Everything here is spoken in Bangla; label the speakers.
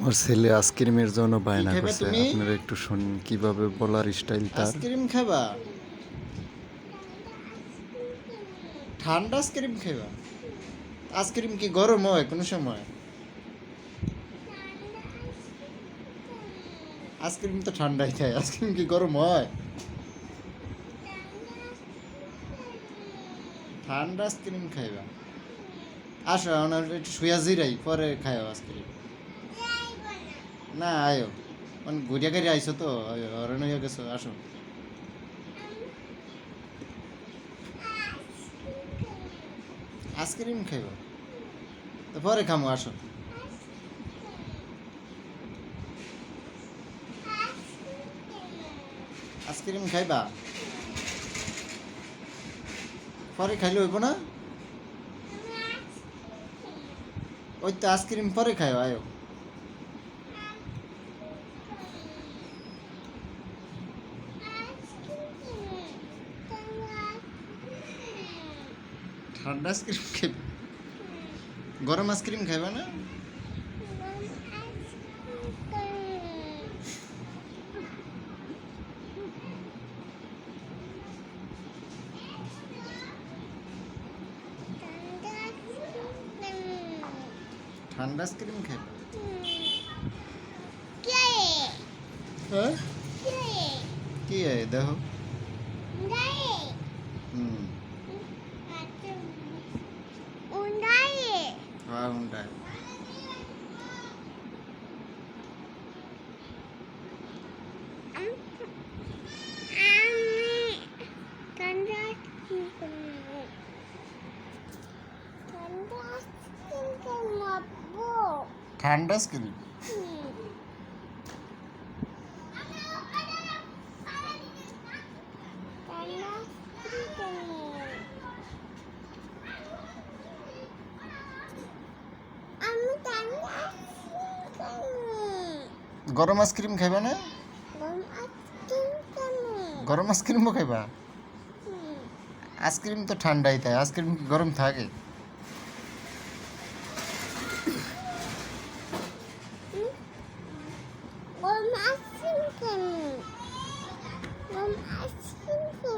Speaker 1: আমার ছেলে আইসক্রিমের জন্য বায়না করছে। আপনারা একটু শুনুন কীভাবে বলার স্টাইল তার?
Speaker 2: আইসক্রিম খাবা? ঠান্ডা আইসক্রিম খাইবা? আইসক্রিম কি গরম হয় কোনো সময়? আইসক্রিম তো ঠান্ডাই খায় আইসক্রিম কি গরম হয়? ঠান্ডা আইসক্রিম খাইবা। আসো আর একটু শুয়া জিরাই পরে খাইও আইসক্রিম। না, আয়ো। মানে ঘুরিয়া গাড়ি আইসো তো হরণ হয়ে গেছো, আসো। আইসক্রিম খাইব? তো পরে খামো, আসো। আইসক্রিম খাইবা? পরে খাইলে হইব না? ওই তো আইসক্রিম পরে খাইও, আয়ো। ঠান্ডা আইসক্রিম খাইবা গরম আইসক্রিম খাইবা না? ঠান্ডা আইসক্রিম খাইবা। হ্যাঁ? কি? হয় দেখো। হ্যাঁ হুন্ডা ঠান্ডা আইসক্রিম গরম আইসক্রিম খাইবা না?
Speaker 3: গরম আইসক্রিম
Speaker 2: আইসক্রিমও খাইবা? আইসক্রিম তো ঠান্ডাই থাকে আইসক্রিম কি গরম থাকে?
Speaker 3: গরম আইসক্রিম